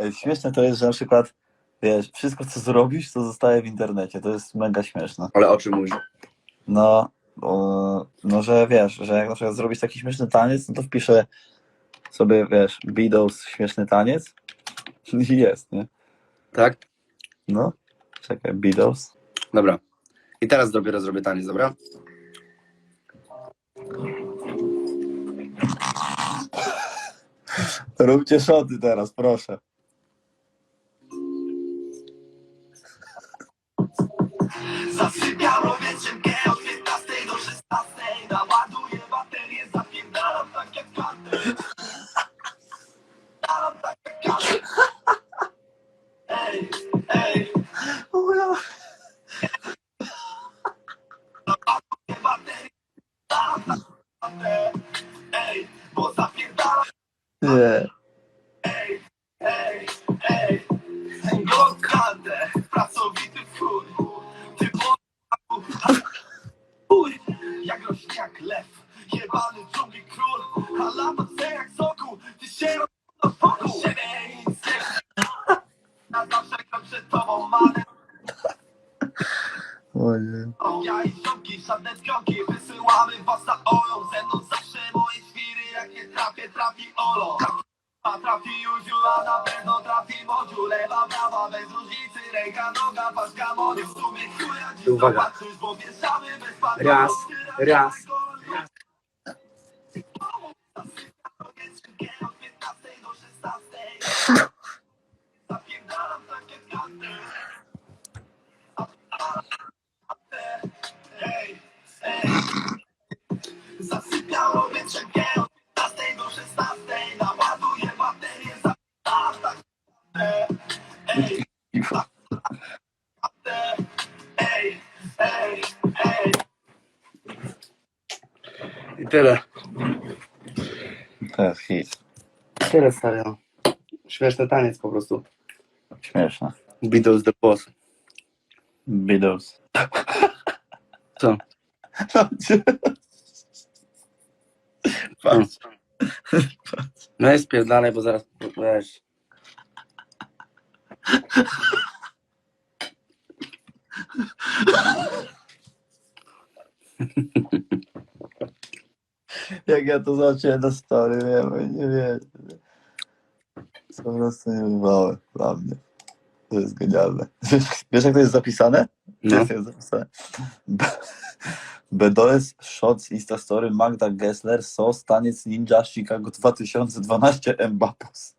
Ej, Śmieszne to jest, że na przykład, wiesz, wszystko co zrobisz, to zostaje w internecie. To jest mega śmieszne. Ale o czym mówisz? No, o, no że wiesz, że jak na przykład zrobisz taki śmieszny taniec, no to wpiszę sobie, wiesz, Beatles śmieszny taniec i jest, nie? Tak? No, czekaj, Beatles. Dobra. I teraz dopiero zrobię taniec, dobra? Róbcie szoty teraz, proszę. Zasypiam wieczynkę od 15 do 16 Naładuję baterię, zapierdalam tak jak Zapierdalam tak jak kartę. Ej, ej, naładuję baterię, zapierdalam tak jak Ej, bo zapierdalam, ej, ej, ej. Blokadę, jak rośnie jak lew, jebany dżungli król, a lata chce jak soku, ty się roz... wokół siebie nic nie Na zawsze gram przed tobą manę, Ojej. ja i ziomki, żadne pionki, wysyłamy was na olą, ze mną zawsze moje świry, jak nie trafię, trafi olo. A trafi Juziu, a na pewno trafi Modziu. Lewa, prawa, bez różnicy Uwaga. Raz, raz. Ej, ej. I tyle. To jest hit. Tyle stary. Śmieszny taniec po prostu. Śmieszne. Beatles the boss. Beatles. Co? Patrz. No jest spierdalaj, bo zaraz wiesz. Jak ja to zobaczyłem na story, wiem, nie wiem. Po prostu niebywałe dla mnie. To jest genialne. Wiesz, wiesz jak to jest zapisane? No. Jest, jest zapisane. B- Bedoles, Shots, Instastory, Magda Gessler, SOS, Taniec Ninja, Chicago 2012, Mbappus.